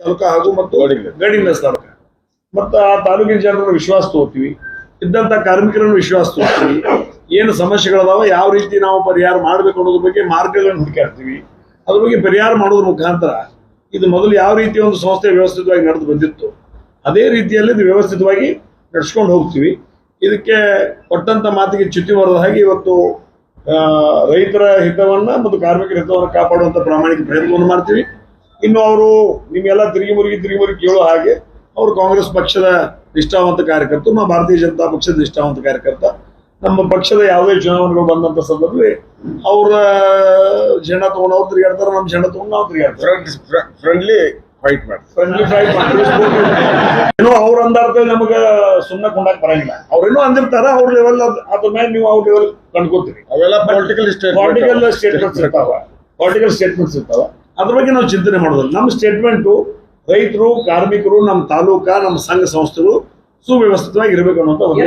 ತಾಲೂಕು ಹಾಗೂ ಮತ್ತು ಗೋಡಿಮೆಸ್. ತಾಲೂಕು. ಮತ್ತು ಆ ತಾಲೂಕಿನ ಜನರನ್ನು ವಿಶ್ವಾಸ ತಗೋತೀವಿ ಇದ್ದಂಥ ಕಾರ್ಮಿಕರನ್ನು ವಿಶ್ವಾಸ ತಗೋತೀವಿ ಏನು ಸಮಸ್ಯೆಗಳದಾವ ಯಾವ ರೀತಿ ನಾವು ಪರಿಹಾರ ಮಾಡಬೇಕು ಅನ್ನೋದ್ರ ಬಗ್ಗೆ ಮಾರ್ಗಗಳನ್ನು ಹುಡುಕಾಡ್ತೀವಿ ಅದ್ರ ಬಗ್ಗೆ ಪರಿಹಾರ ಮಾಡೋದ್ರ ಮುಖಾಂತರ ಇದು ಮೊದಲು ಯಾವ ರೀತಿ ಒಂದು ಸಂಸ್ಥೆ ವ್ಯವಸ್ಥಿತವಾಗಿ ನಡೆದು ಬಂದಿತ್ತು ಅದೇ ರೀತಿಯಲ್ಲಿ ಇದು ವ್ಯವಸ್ಥಿತವಾಗಿ ನಡೆಸ್ಕೊಂಡು ಹೋಗ್ತೀವಿ. ಇದಕ್ಕೆ ಕೊಟ್ಟಂತ ಮಾತಿಗೆ ಚ್ಯುತಿ ಬರದ ಹಾಗೆ ಇವತ್ತು ರೈತರ ಹಿತವನ್ನ ಮತ್ತು ಕಾರ್ಮಿಕರ ಹಿತವನ್ನು ಕಾಪಾಡುವಂಥ ಪ್ರಾಮಾಣಿಕ ಪ್ರಯತ್ನವನ್ನು ಮಾಡ್ತೀವಿ. ಇನ್ನು ಅವರು ನಿಮ್ಗೆಲ್ಲ ತಿರುಗಿ ಮುರುಗಿ ತಿರುಗಿ ಮುರುಗಿ ಕೇಳೋ ಹಾಗೆ ಅವರು ಕಾಂಗ್ರೆಸ್ ಪಕ್ಷದ ನಿಷ್ಠಾವಂತ ಕಾರ್ಯಕರ್ತ ನಮ್ಮ ಭಾರತೀಯ ಜನತಾ ಪಕ್ಷದ ನಿಷ್ಠಾವಂತ ಕಾರ್ಯಕರ್ತ. ನಮ್ಮ ಪಕ್ಷದ ಯಾವುದೇ ಚುನಾವಣೆಗಳು ಬಂದಂತ ಸಂದರ್ಭದಲ್ಲಿ ಅವರ ಜನ ತಗೊಂಡು ಅವ್ರು ತಿರುಗಾಡ್ತಾರೆ ನಮ್ಮ ಜನ ತಗೊಂಡು ನಾವು ತಿರುಗಾಡ್ತಾರೆ ಫ್ರೆಂಡ್ಲಿ ಫೈಟ್ ಮಾಡಿ ಫ್ರೆಂಡ್ಲಿ ಫೈಟ್ ಏನೋ ಅವ್ರ ಅಂದಾರ್ಥದಲ್ಲಿ ನಮಗ ಸುಮ್ಮನೆ ಕೊಂಡಾಕ್ ಬರಂಗಿಲ್ಲ. ಅವ್ರೇನೋ ಅಂದಿರ್ತಾರ ಅವ್ರ ಲೆವೆಲ್ ಅದ್ರ ಮೇಲೆ ನೀವು ಅವ್ರ ಲೆವೆಲ್ ಕಂಡ್ಕೋತೀರಿ. ಅವೆಲ್ಲ ಪೊಲಿಟಿಕಲ್ ಪಾರ್ಟಿಕಲ್ ಸ್ಟೇಟ್ಮೆಂಟ್ಸ್ ಇರ್ತಾವ. ಪೊಲಿಟಿಕಲ್ ಸ್ಟೇಟ್ಮೆಂಟ್ಸ್ ಇರ್ತಾವ. ಅದ್ರ ಬಗ್ಗೆ ನಾವು ಚಿಂತನೆ ಮಾಡೋದು ನಮ್ಮ ಸ್ಟೇಟ್ಮೆಂಟು ರೈತರು ಕಾರ್ಮಿಕರು ನಮ್ಮ ತಾಲೂಕಾ ನಮ್ಮ ಸಂಘ ಸಂಸ್ಥೆಗಳು ಸುವ್ಯವಸ್ಥಿತವಾಗಿ ಇರಬೇಕು ಅನ್ನೋಂಥ ಒಂದೇ.